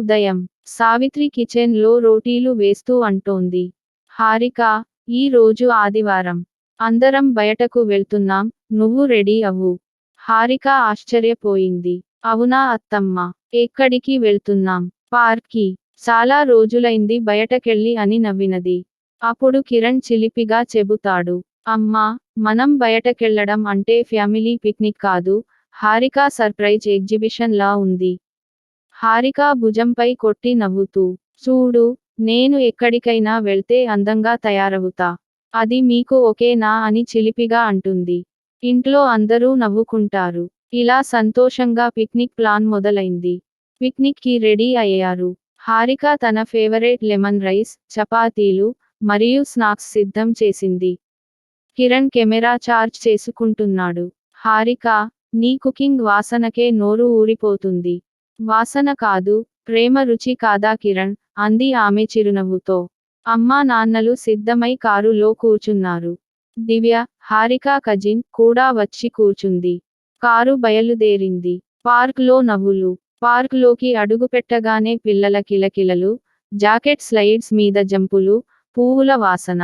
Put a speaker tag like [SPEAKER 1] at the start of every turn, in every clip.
[SPEAKER 1] ఉదయం. సావిత్రి కిచెన్లో రోటీలు వేస్తూ అంటోంది. హారిక ఈ రోజు ఆదివారం. అందరం బయటకు వెళ్తున్నాం నువ్వు రెడీ అవ్వు. హారిక ఆశ్చర్యపోయింది. అవునా అత్తమ్మ? ఎక్కడికి వెళ్తున్నాం? పార్క్కి. చాలా రోజులైంది బయటకెళ్ళి అని నవ్వినది. అప్పుడు కిరణ్ చిలిపిగా చెబుతాడు. అమ్మా మనం బయటకెళ్ళడం అంటే ఫ్యామిలీ పిక్నిక్ కాదు. హారిక సర్ప్రైజ్ ఎగ్జిబిషన్ లా ఉంది. హారిక భుజంపై కొట్టి నవ్వుతూ చూడు నేను ఎక్కడికైనా వెళ్తే అందంగా తయారవుతా. అది మీకు ఓకేనా? అని చిలిపిగా అంటుంది. ఇంట్లో అందరూ నవ్వుకుంటారు. ఇలా సంతోషంగా పిక్నిక్ ప్లాన్ మొదలైంది. పిక్నిక్కి రెడీ అయ్యారు. హారిక తన ఫేవరెట్ లెమన్ రైస్ చపాతీలు మరియు స్నాక్స్ సిద్ధం చేసింది. కిరణ్ కెమెరా చార్జ్ చేసుకుంటున్నాడు. హారిక నీ కుకింగ్ వాసనకే నోరు ఊరిపోతుంది. వాసన కాదు ప్రేమ రుచి కాదా కిరణ్ అంది ఆమె చిరునవ్వుతో. అమ్మా నాన్నలు సిద్ధమై కారులో కూర్చున్నారు. దివ్య హారిక కజిన్ కూడా వచ్చి కూర్చుంది. కారు బయలుదేరింది. పార్క్లో నవ్వులు. పార్క్లోకి అడుగుపెట్టగానే పిల్లల కిలకిలలు జాకెట్ స్లైడ్స్ మీద జంపులు పువ్వుల వాసన.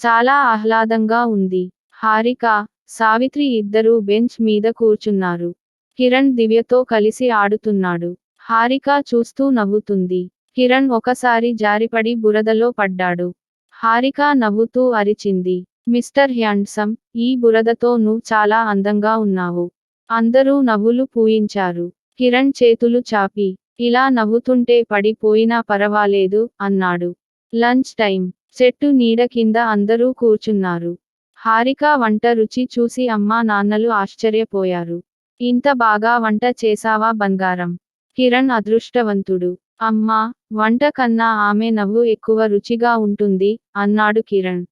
[SPEAKER 1] చాలా ఆహ్లాదంగా ఉంది. హారిక సావిత్రి ఇద్దరూ బెంచ్ మీద కూర్చున్నారు. కిరణ్ దివ్యతో కలిసి ఆడుతున్నాడు. హారిక చూస్తూ నవ్వుతుంది. కిరణ్ ఒకసారి జారిపడి బురదలో పడ్డాడు. హారిక నవ్వుతూ అరిచింది. మిస్టర్ హ్యాండ్సమ్ ఈ బురదతో నువ్వు చాలా అందంగా ఉన్నావు. అందరూ నవ్వులు పూయించారు. కిరణ్ చేతులు చాపి ఇలా నవ్వుతుంటే పడిపోయినా పరవాలేదు అన్నాడు. లంచ్ టైం చెట్టు నీడ కింద అందరూ కూర్చున్నారు. హారిక వంట రుచి చూసి అమ్మా నాన్నలు ఆశ్చర్యపోయారు. ఇంత బాగా వంట చేసావా బంగారం? కిరణ్ అదృష్టవంతుడు. అమ్మా వంట కన్నా ఆమె నవ్వు ఎక్కువ రుచిగా ఉంటుంది అన్నాడు కిరణ్.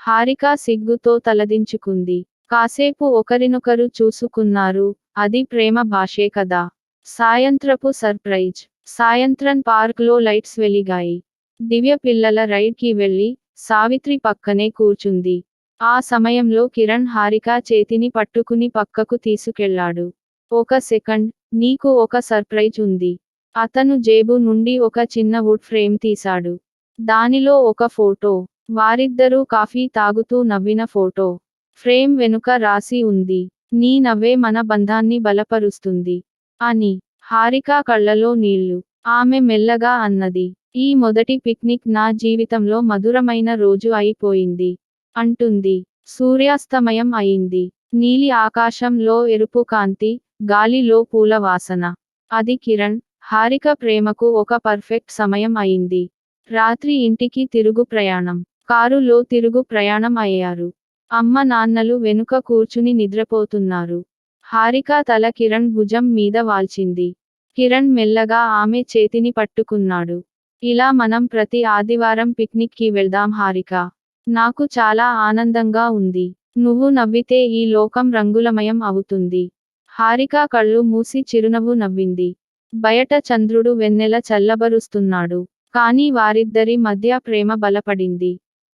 [SPEAKER 1] హారిక సిగ్గుతో తలదించుకుంది. కాసేపు ఒకరినొకరు చూసుకున్నారు అది ప్రేమ భాషే కదా. సాయంత్రపు సర్ప్రైజ్. సాయంత్రం పార్క్లో లైట్స్ వెలిగాయి. దివ్య పిల్లల రైడ్కి వెళ్ళి సావిత్రి పక్కనే కూర్చుంది. ఆ సమయంలో కిరణ్ హారిక చేతిని పట్టుకుని పక్కకు తీసుకెళ్ళాడు. ఒక సెకండ్ నీకు ఒక సర్ప్రైజ్ ఉంది. అతను జేబు నుండి ఒక చిన్న వుడ్ ఫ్రేమ్ తీశాడు. దానిలో ఒక ఫోటో వారిద్దరూ కాఫీ తాగుతూ నవ్విన ఫోటో. ఫ్రేమ్ వెనుక రాసి ఉంది. నీ నవ్వే మన బంధాన్ని బలపరుస్తుంది. అని. హారిక కళ్ళలో నీళ్ళు. ఆమె మెల్లగా అన్నది. ఈ మొదటి పిక్నిక్ నా జీవితంలో మధురమైన రోజు అయిపోయింది. అంటుంది. సూర్యాస్తమయం అయింది. నీలి ఆకాశంలో ఎరుపు కాంతి గాలిలో పూల వాసన అది కిరణ్ హారిక ప్రేమకు ఒక పర్ఫెక్ట్ సమయం అయింది. రాత్రి ఇంటికి తిరుగు ప్రయాణం. కారులో తిరుగు ప్రయాణం అయ్యారు. అమ్మ నాన్నలు వెనుక కూర్చుని నిద్రపోతున్నారు. హారిక తల కిరణ్ భుజం మీద వాల్చింది. కిరణ్ మెల్లగా ఆమె చేతిని పట్టుకున్నాడు. ఇలా మనం ప్రతి ఆదివారం పిక్నిక్కి వెళ్దాం హారిక. నాకు చాలా ఆనందంగా ఉంది. నువ్వు నవ్వితే ఈ లోకం రంగులమయం అవుతుంది. హారిక కళ్ళు మూసి చిరునవ్వు నవ్వింది. బయట చంద్రుడు వెన్నెల చల్లబరుస్తున్నాడు. కానీ వారిద్దరి మధ్య ప్రేమ బలపడింది.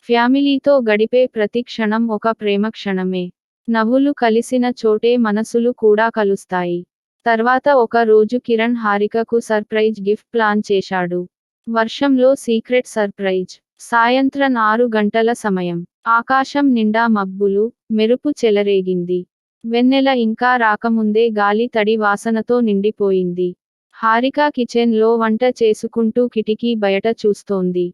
[SPEAKER 1] ఫ్యామిలీతో గడిపే ప్రతి క్షణం ఒక ప్రేమ క్షణమే. నవ్వులు కలిసిన చోటే మనసులు కూడా కలుస్తాయి. తర్వాత ఒక రోజు కిరణ్ హారికకు సర్ప్రైజ్ గిఫ్ట్ ప్లాన్ చేశాడు. వర్షంలో సీక్రెట్ సర్ప్రైజ్. సాయంత్రం ఆరు గంటల సమయం. ఆకాశం నిండా మబ్బులు మెరుపు చెలరేగింది. వెన్నెల ఇంకా రాకముందే గాలి తడి వాసనతో నిండిపోయింది. హారిక కిచెన్లో వంట చేసుకుంటూ కిటికీ బయట చూస్తోంది.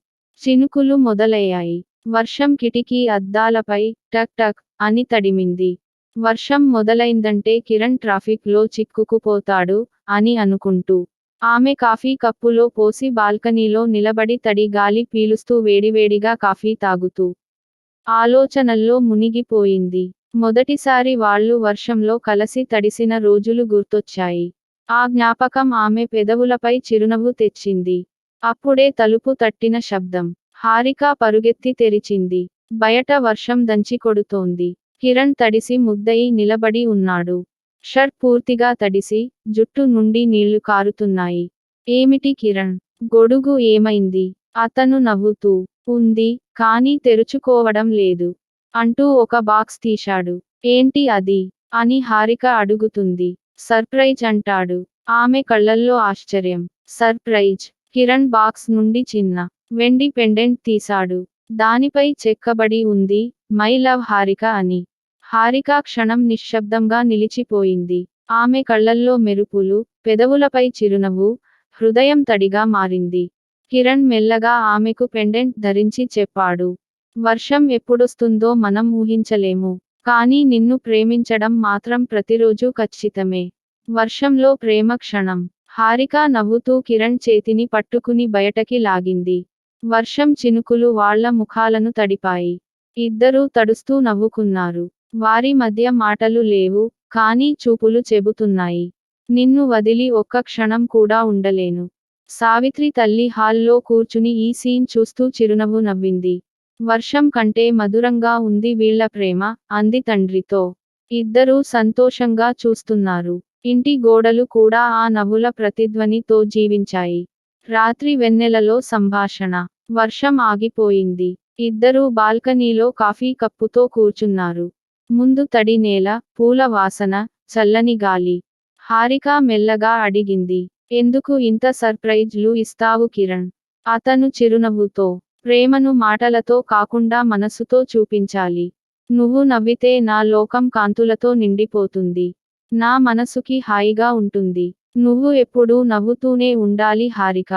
[SPEAKER 1] చినుకులు మొదలయ్యాయి. వర్షం కిటికీ అద్దాలపై టక్ టక్ అని తడిమింది. వర్షం మొదలైందంటే కిరణ్ ట్రాఫిక్లో చిక్కుకుపోతాడు అని అనుకుంటూ ఆమె కాఫీ కప్పులో పోసి బాల్కనీలో నిలబడి తడి గాలి పీలుస్తూ వేడివేడిగా కాఫీ తాగుతూ ఆలోచనల్లో మునిగిపోయింది. మొదటిసారి వాళ్ళు వర్షంలో కలసి తడిసిన రోజులు గుర్తొచ్చాయి. ఆ జ్ఞాపకం ఆమె పెదవులపై చిరునవ్వు తెచ్చింది. అప్పుడే తలుపు తట్టిన శబ్దం. హారిక పరుగెత్తి తెరిచింది. బయట వర్షం దంచి కొడుతోంది కిరణ్ తడిసి ముద్దయి నిలబడి ఉన్నాడు. షర్ట్ పూర్తిగా తడిసి జుట్టు నుండి నీళ్ళు కారుతున్నాయి. ఏమిటి కిరణ్? గొడుగు ఏమైంది? అతను నవ్వుతూ ఉంది కానీ తెరుచుకోవడం లేదు అంటూ ఒక బాక్స్ తీశాడు. ఏంటి అది అని హారిక అడుగుతుంది. సర్ప్రైజ్ అంటాడు. ఆమె కళ్ళల్లో ఆశ్చర్యం. సర్ప్రైజ్ కిరణ్ బాక్స్ నుండి చిన్న వెండి పెండెంట్ తీశాడు. దానిపై చెక్కబడి ఉంది మై లవ్ హారిక అని. హారిక క్షణం నిశ్శబ్దంగా నిలిచిపోయింది. ఆమె కళ్ళల్లో మెరుపులు పెదవులపై చిరునవ్వు హృదయం తడిగా మారింది. కిరణ్ మెల్లగా ఆమెకు పెండెంట్ ధరించి చెప్పాడు. వర్షం ఎప్పుడొస్తుందో మనం ఊహించలేము కానీ నిన్ను ప్రేమించడం మాత్రం ప్రతిరోజు ఖచ్చితమే. వర్షంలో ప్రేమ క్షణం. హారిక నవ్వుతూ కిరణ్ చేతిని పట్టుకుని బయటకి లాగింది. వర్షం చినుకులు వాళ్ళ ముఖాలను తడిపాయి. ఇద్దరూ తడుస్తూ నవ్వుకున్నారు. వారి మధ్య మాటలు లేవు కానీ చూపులు చెబుతున్నాయి. నిన్ను వదిలి ఒక్క క్షణం కూడా ఉండలేను. సావిత్రి తల్లి హాల్లో కూర్చుని ఈ సీన్ చూస్తూ చిరునవ్వు నవ్వింది. వర్షం కంటే మధురంగా ఉంది వీళ్ళ ప్రేమ అంది తండ్రితో. ఇద్దరూ సంతోషంగా చూస్తున్నారు. ఇంటి గోడలు కూడా ఆ నవ్వుల ప్రతిధ్వనితో జీవించాయి. రాత్రి వెన్నెలలో సంభాషణ. వర్షం ఆగిపోయింది. ఇద్దరూ బాల్కనీలో కాఫీ కప్పుతో కూర్చున్నారు. ముందు తడి నేల పూల వాసన చల్లని గాలి. హారిక మెల్లగా అడిగింది. ఎందుకు ఇంత సర్ప్రైజ్లు ఇస్తావు కిరణ్? అతను చిరునవ్వుతో ప్రేమను మాటలతో కాకుండా మనసుతో చూపించాలి. నువ్వు నవ్వితే నా లోకం కాంతులతో నిండిపోతుంది. నా మనసుకి హాయిగా ఉంటుంది. నువ్వు ఎప్పుడూ నవ్వుతూనే ఉండాలి హారిక.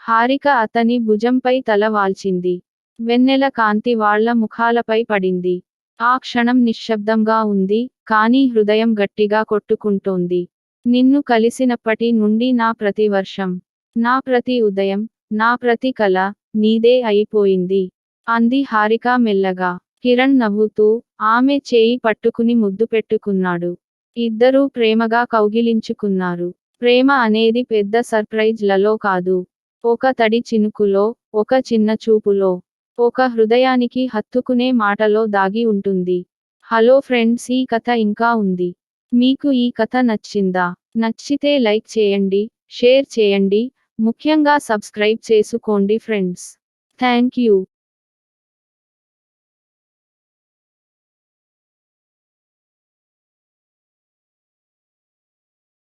[SPEAKER 1] హారిక అతని భుజంపై తల వాల్చింది. వెన్నెల కాంతి వాళ్ళ ముఖాలపై పడింది. ఆ క్షణం నిశ్శబ్దంగా ఉంది కానీ హృదయం గట్టిగా కొట్టుకుంటోంది. నిన్ను కలిసినప్పటి నుండి నా ప్రతి వర్షం నా ప్రతి ఉదయం నా ప్రతి కల నీదే అయిపోయింది. అంది హారిక మెల్లగా. కిరణ్ నవ్వుతూ ఆమె చేయి పట్టుకుని ముద్దు పెట్టుకున్నాడు. ఇద్దరూ ప్రేమగా కౌగిలించుకున్నారు. ప్రేమ అనేది పెద్ద సర్ప్రైజ్లలో కాదు. ఒక తడి చినుకులో ఒక చిన్న చూపులో. ఒక హృదయానికి హత్తుకునే మాటలో దాగి ఉంటుంది. హలో ఫ్రెండ్స్ ఈ కథ ఇంకా ఉంది. మీకు ఈ కథ నచ్చిందా? నచ్చితే లైక్ చేయండి షేర్ చేయండి. ముఖ్యంగా సబ్స్క్రైబ్ చేసుకోండి ఫ్రెండ్స్. Thank you.